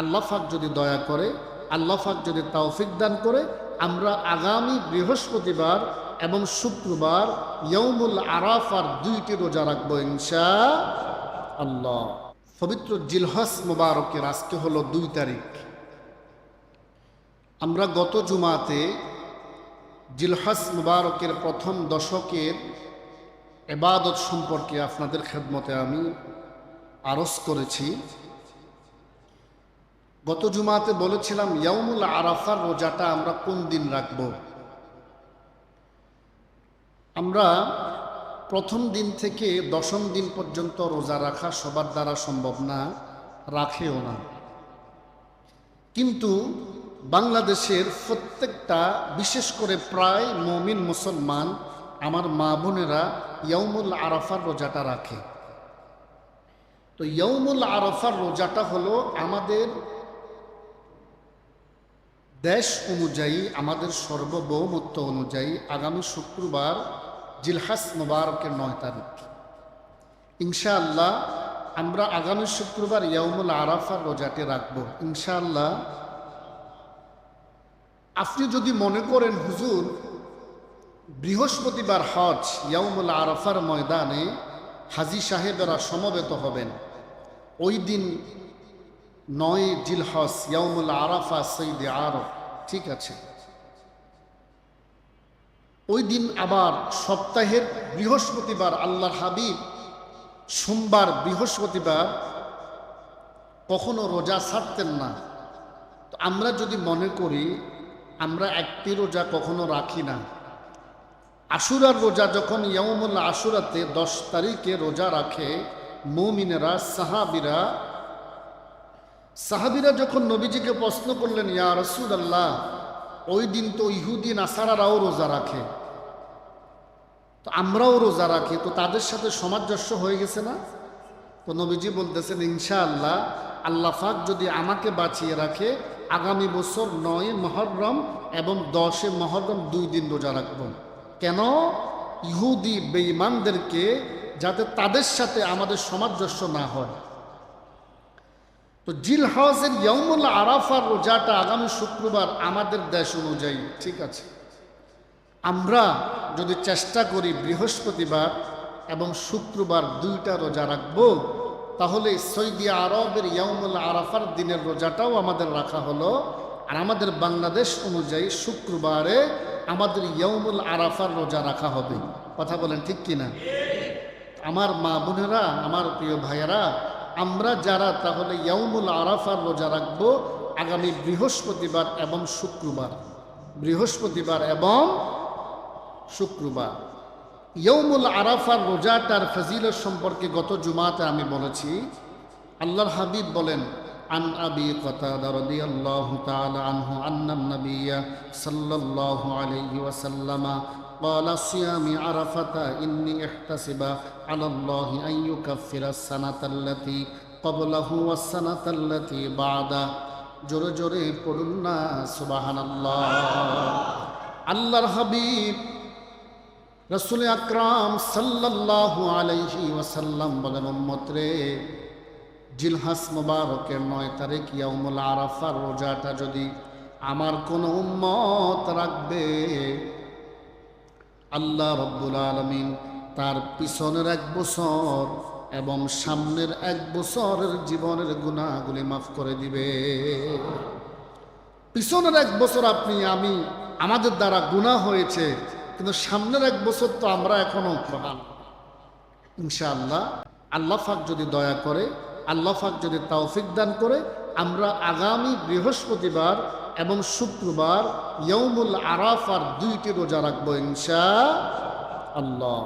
আল্লাহ ফাক যদি দয়া করে, আল্লাহ ফাক যদি তৌফিক দান করে, আমরা আগামী বৃহস্পতিবার এবং শুক্রবার ইয়ৌমুল আরাফার দুইটি রোজা রাখব ইনশা আল্লাহ পবিত্র জিলহস মোবারকের আজকে হলো দুই তারিখ। আমরা গত জুমাতে জিলহাস মুবারকের প্রথম দশকের এবাদত সম্পর্কে আপনাদের খেদমতে আমি আরজ করেছি। গত জুমাতে বলেছিলাম ইয়ামুল আরাফার রোজাটা আমরা কোন দিন রাখব? আমরা প্রথম দিন থেকে দশম দিন পর্যন্ত রোজা রাখা সবার দ্বারা সম্ভব না, রাখেও না। কিন্তু বাংলাদেশের প্রত্যেকটা, বিশেষ করে প্রায় মমিন মুসলমান, আমার মা বোনেরা ইয়ামুল আরাফার রোজাটা রাখে। তো ইয়ামুল আরাফার রোজাটা হলো আমাদের দেশ অনুযায়ী, আমাদের সর্বভৌমত্ব অনুযায়ী আগামী শুক্রবার জিলহাস মুবারকের নয় তারিখ। ইনশাআল্লাহ আমরা আগামী শুক্রবার ইয়ামুল আরাফার রোজাটি রাখব। ইনশাআল্লাহ আপনি যদি মনে করেন, হুজুর, বৃহস্পতিবার হজ ইয়ামুল আরাফার ময়দানে হাজি সাহেবেরা সমবেত হবেন। ওই দিন নয় জিলহস ইয়ামুল আরাফা সৈদ আরব। ঠিক আছে। ওই দিন আবার সপ্তাহের বৃহস্পতিবার আল্লাহর হাবিব সোমবার বৃহস্পতিবার কখনো রোজা ছাড়তেন না। তো আমরা যদি মনে করি, আমরা একটি রোজা কখনো রাখি না। আশুরার রোজা যখন ইয়মুল আশুরাতে দশ তারিখে রোজা রাখে, মৌমিনেরা, সাহাবিরা সাহাবিরা যখন নবীজিকে প্রশ্ন করলেন, ইয়া রসুল আল্লাহ ওই দিন তো ইহুদিন আসারারাও রোজা রাখে। তো আমরাও রোজা রাখি, তো তাদের সাথে সামঞ্জস্য হয়ে গেছে না? তো নবীজি বলতেছেন, ইনশাআল্লাহ, আল্লাহ ফাক যদি আমাকে বাঁচিয়ে রাখে, আগামী বছর নয় মহরম এবং দশে মহরম দুই দিন রোজা রাখব। কেন? ইহুদি বেঈমানদেরকে যাতে তাদের সাথে আমাদের সামঞ্জস্য না হয়। তো জিল হাউসের ইয়মুল আরাফার রোজাটা আগামী শুক্রবার আমাদের দেশ অনুযায়ী, ঠিক আছে? আমরা যদি চেষ্টা করি বৃহস্পতিবার এবং শুক্রবার দুইটা রোজা রাখব, তাহলে সৌদি আরবের ইয়মুল আরাফার দিনের রোজাটাও আমাদের রাখা হলো। আর আমাদের বাংলাদেশ অনুযায়ী শুক্রবারে আমাদের ইয়মুল আরাফার রোজা রাখা হবে। কথা বলেন ঠিক কিনা? আমার মা বোনেরা, আমার প্রিয় ভাইয়েরা আমরা যারা তাহলে ইয়মুল আরাফার রোজা রাখবো আগামী বৃহস্পতিবার এবং শুক্রবার বৃহস্পতিবার এবং শুক্রবার ইয়মুল আরাফার রোজাটার ফজিলত সম্পর্কে গত জুমাতে আমি বলেছি আল্লাহর হাবিব বলেন عن أبي قتادة رضي الله تعالى عنه أن النبي صلى الله عليه وسلم قال صيام عرفة إني احتسب على الله أن يكفر السنة التي قبله والسنة التي بعده জোরে জোরে পড়ুন না সুবাহান আল্লাহর হাবিব রসুল আকরাম সাল্লাল্লাহু আলাইহি ওয়াসাল্লাম বলেন উম্মত রে জিলহাস মুবারকের নয় তারিখ ইয়াউমুল আরাফার রোজাটা যদি আমার কোন উম্মত রাখবে আল্লাহ রব্বুল আলমিন তার পিছনের এক বছর এবং সামনের এক বছরের জীবনের গুণাগুলি মাফ করে দিবে। পিছনের এক বছর আপনি, আমি, আমাদের দ্বারা গুণা হয়েছে, কিন্তু সামনের এক বছর তো আমরা এখনও ইনশাআল্লাহ, আল্লাহ ফাক যদি দয়া করে, আল্লাহ ফাক যদি তৌফিক দান করে আমরা আগামী বৃহস্পতিবার এবং শুক্রবার ইয়ৌমুল আরাফার দুইটি রোজা রাখব ইনশা আল্লাহ।